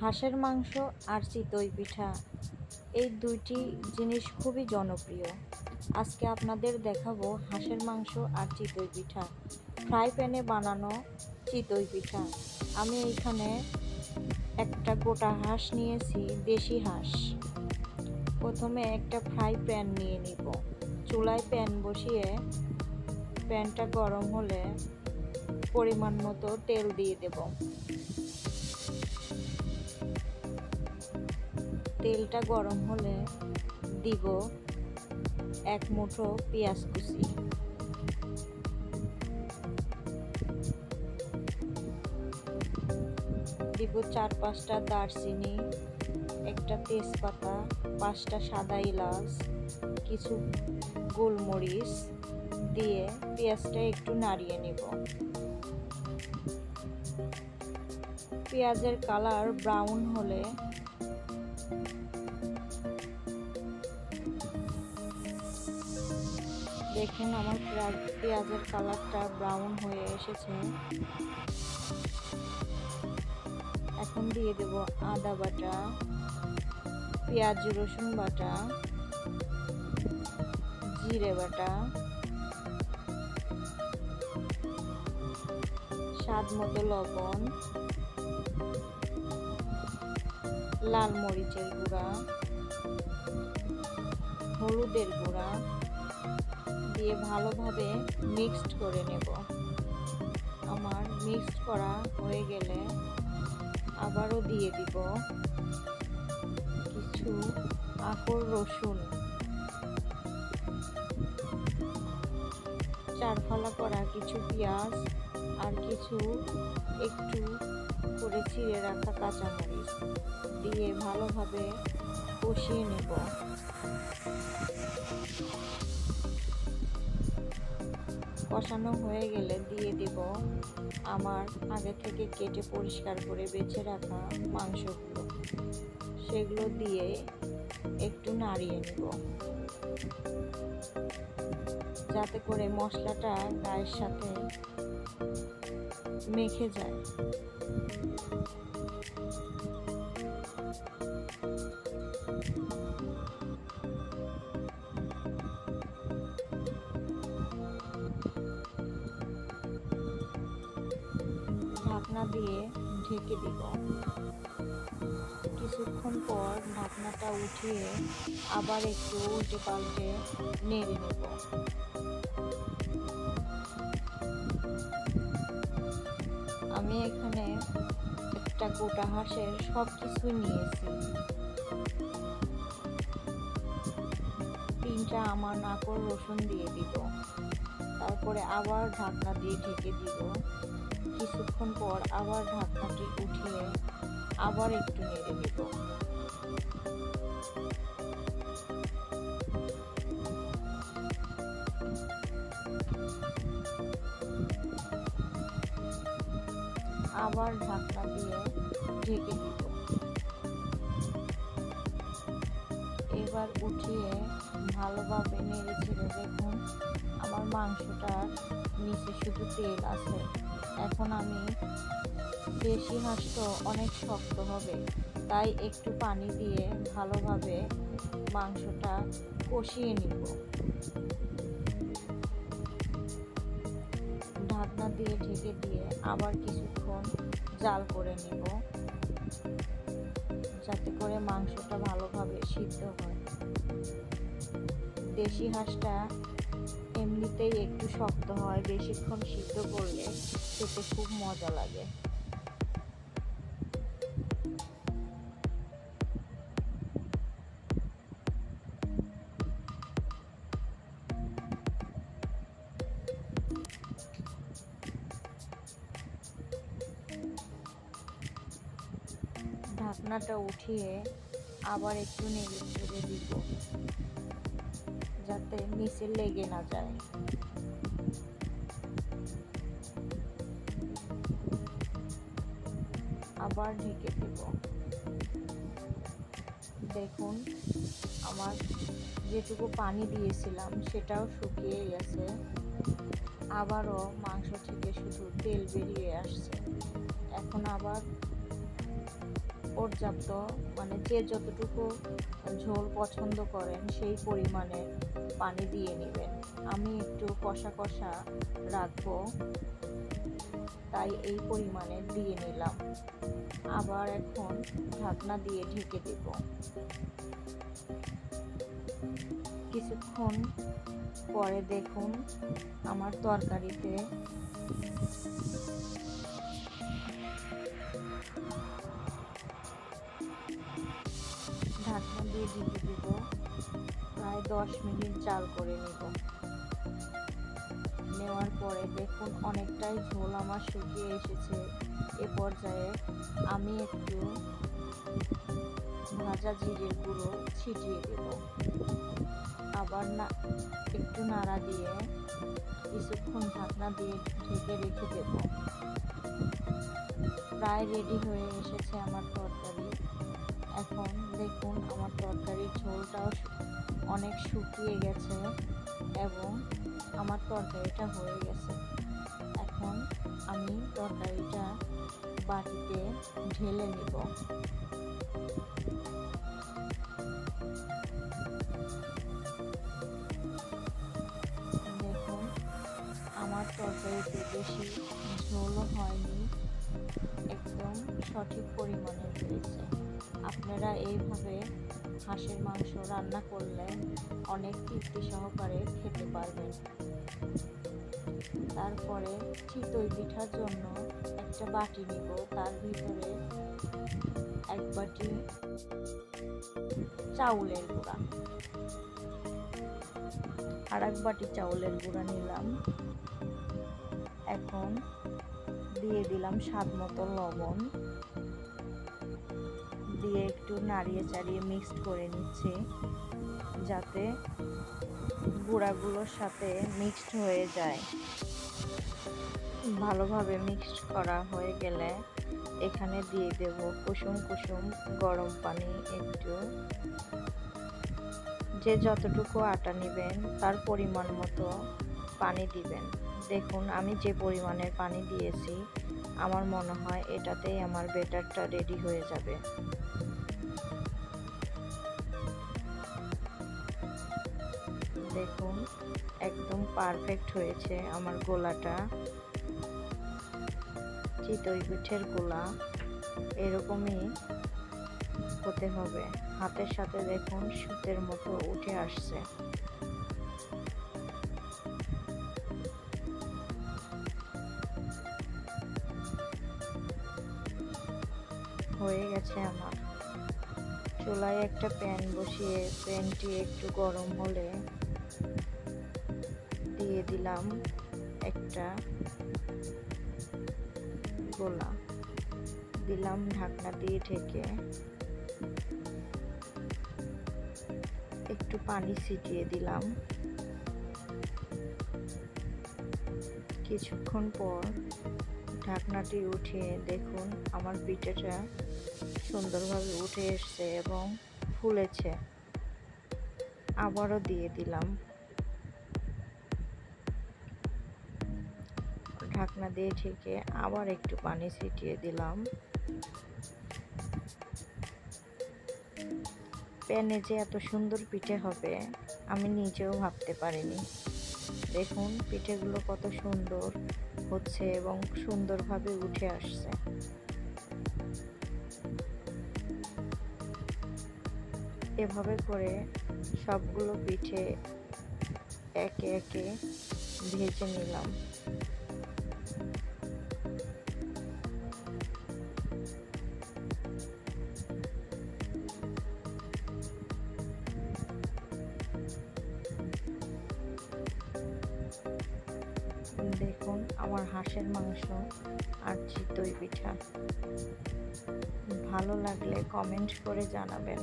হাঁসের মাংস আর চিতই পিঠা। এই দুইটি জিনিস খুবই জনপ্রিয়। আজকে আপনাদের দেখাবো হাঁসের মাংস আর চিতই পিঠা। ফ্রাই প্যানে বানানো চিতই পিঠা। আমি এইখানে একটা গোটা হাঁস নিয়েছি, দেশি হাঁস। প্রথমে একটা ফ্রাই প্যান নিয়ে নিব। চুলায় প্যান বসিয়ে প্যানটা গরম হলে পরিমাণ মতো তেল দিয়ে দেব। তেলটা গরম হলে দিব এক মুঠো পেঁয়াজ কুচি। দিব চার পাঁচটা দারচিনি, একটা তেজপাতা, পাঁচটা সাদা এলাচ, কিছু গোলমরিচ দিয়ে পেঁয়াজটা একটু নাড়িয়ে নেব। পেঁয়াজের কালার ব্রাউন হলে দেখুন, আমার পেঁয়াজের কালারটা ব্রাউন হয়ে এসেছে। এখন দিয়ে দেব আদা বাটা, পেঁয়াজ, রসুন বাটা, জিরে বাটা, স্বাদ মতো লবণ। লাল মরিচের গুঁড়া, হলুদের গুঁড়া দিয়ে ভালোভাবে মিক্সড করে নেব। আমার মিক্সড করা হয়ে গেলে আবারও দিয়ে দিব কিছু আকর রসুন। চারফালা করা কিছু পেঁয়াজ আর কিছু একটু করে ছিঁড়ে রাখা কাঁচামরিচ দিয়ে ভালোভাবে কষিয়ে নেব। কষানো হয়ে গেলে দিয়ে দেব আমার আগে থেকে কেটে পরিষ্কার করে বেছে রাখা মাংসগুলো। সেগুলো দিয়ে একটু নাড়িয়ে নেব। যাতে করে মশলাটা গায়ের সাথে মেখে যায়। ঢাকনা দিয়ে ঢেকে দিব। কিছুক্ষণ পর ঢাকনাটা উঠিয়ে আবার একটু উল্টে পাল্টে নেড়ে নেব। একটা গোটা হাঁসের সব কিছু নিয়েছি। তিনটা আমার নাকর রসুন দিয়ে দিব তারপরে আবার ঢাকনা দিয়ে ঢেকে দিব কিছুক্ষণ পর আবার ঢাকনাটি উঠিয়ে আবার একটু নেড়ে দেব আবার ঢাকনা দিয়ে এবার উঠিয়ে ভালোভাবে নেড়ে ছেড়ে দেখুন, আমার মাংসটার নিচে শুধু তেল আছে। এখন আমি দেশি হাঁস তো অনেক শক্ত হবে, তাই একটু পানি দিয়ে ভালোভাবে মাংসটা কষিয়ে নিব। ঢাকনা দিয়ে ঢেকে দিয়ে আবার কিছুক্ষণ জাল করে নিব। যাতে করে মাংসটা ভালোভাবে সিদ্ধ হয়। দেশি হাঁসটা এমনিতেই একটু শক্ত হয়, বেশিক্ষণ সিদ্ধ করলে খেতে খুব মজা লাগে। ঢাকনাটা উঠিয়ে আবার একটু নেড়ে ছেড়ে দিব, যাতে নিচে লেগে না যায়। আবার ঢেকে দেব। দেখুন, আমার যেটুকু পানি দিয়েছিলাম সেটাও শুকিয়ে গেছে। আবারও মাংস থেকে শুধু তেল বেরিয়ে আসছে। এখন আবার পর্যাপ্ত মানে যে যতটুকু ঝোল পছন্দ করেন সেই পরিমাণে পানি দিয়ে নেবেন। আমি একটু কষা কষা রাখব, তাই এই পরিমাণে দিয়ে নিলাম। আবার এখন ঢাকনা দিয়ে ঢেকে দেব। কিছুক্ষণ পরে দেখুন আমার তরকারিতে দিয়ে ঢেকে দেব। প্রায় দশ মিনিট জাল করে নেব। নেওয়ার পরে দেখুন অনেকটাই ঝোল আমার শুকিয়ে এসেছে। এ পর্যায়ে আমি একটু ভাজা জিরের গুঁড়ো ছিটিয়ে দেব। আবার না, একটু নাড়া দিয়ে কিছুক্ষণ ঢাকনা দিয়ে ঢেকে রেখে দেব। প্রায় রেডি হয়ে এসেছে আমার তরকারি এখন দেখুন আমার তরকারির ঝোলটাও অনেক শুকিয়ে গেছে এবং আমার তরকারিটা হয়ে গেছে। এখন আমি তরকারিটা বাটিতে ঢেলে নিব। দেখুন, আমার তরকারিতে বেশি ঝোলও হয়নি, একদম সঠিক পরিমাণে হয়েছে। আপনারা এইভাবে হাঁসের মাংস রান্না করলে অনেক তৃপ্তি সহকারে খেতে পারবেন। তারপরে চিতই পিঠার জন্য একটা বাটি নিব। তার ভিতরে এক বাটি চাউলের গুঁড়া। আর এক বাটি চাউলের গুঁড়া নিলাম। এখন দিয়ে দিলাম স্বাদ মতো লবণ। দিয়ে একটু নাড়িয়ে চাড়িয়ে মিক্সড করে নিচ্ছি, যাতে গুঁড়াগুলোর সাথে মিক্সড হয়ে যায়। ভালোভাবে মিক্সড করা হয়ে গেলে এখানে দিয়ে দেব কুসুম কুসুম গরম পানি একটু। যে যতটুকু আটা নেবেন তার পরিমাণ মতো পানি দিবেন। দেখুন, আমি যে পরিমাণের পানি দিয়েছি আমার মনে হয় এটাতেই আমার বেটারটা রেডি হয়ে যাবে। দেখুন, একদম পারফেক্ট হয়েছে আমার গোলাটা। চিতই পিঠের গোলা, এরকমই হতে হবে। হাতের সাথে দেখুন, সুতের মতো উঠে আসছে। গেছে আমার। চুলায় একটা প্যান বসিয়ে, প্যানটি একটু গরম হলে দিয়ে দিলাম একটা গোলা। দিলাম ঢাকনা দিয়ে ঢেকে। একটু পানি ছিটিয়ে দিলাম। কিছুক্ষণ পর ঢাকনাটি উঠিয়ে দেখুন, আমার পিঠাটা সুন্দরভাবে উঠে এসছে এবং ফুলেছে। আবারও দিয়ে দিলাম। ঢাকনা দিয়ে ঢেকে আবার একটু পানি ছিটিয়ে দিলাম। প্যানে যে এত সুন্দর পিঠে হবে, আমি নিজেও ভাবতে পারিনি। দেখুন, পিঠেগুলো কত সুন্দর। হচ্ছে এবং সুন্দরভাবে উঠে আসছে। এভাবে করে সবগুলো পিঠে একে একে ভেজে নিলাম। আমার হাঁসের মাংস আর চিতই পিঠা। ভালো লাগলে কমেন্ট করে জানাবেন।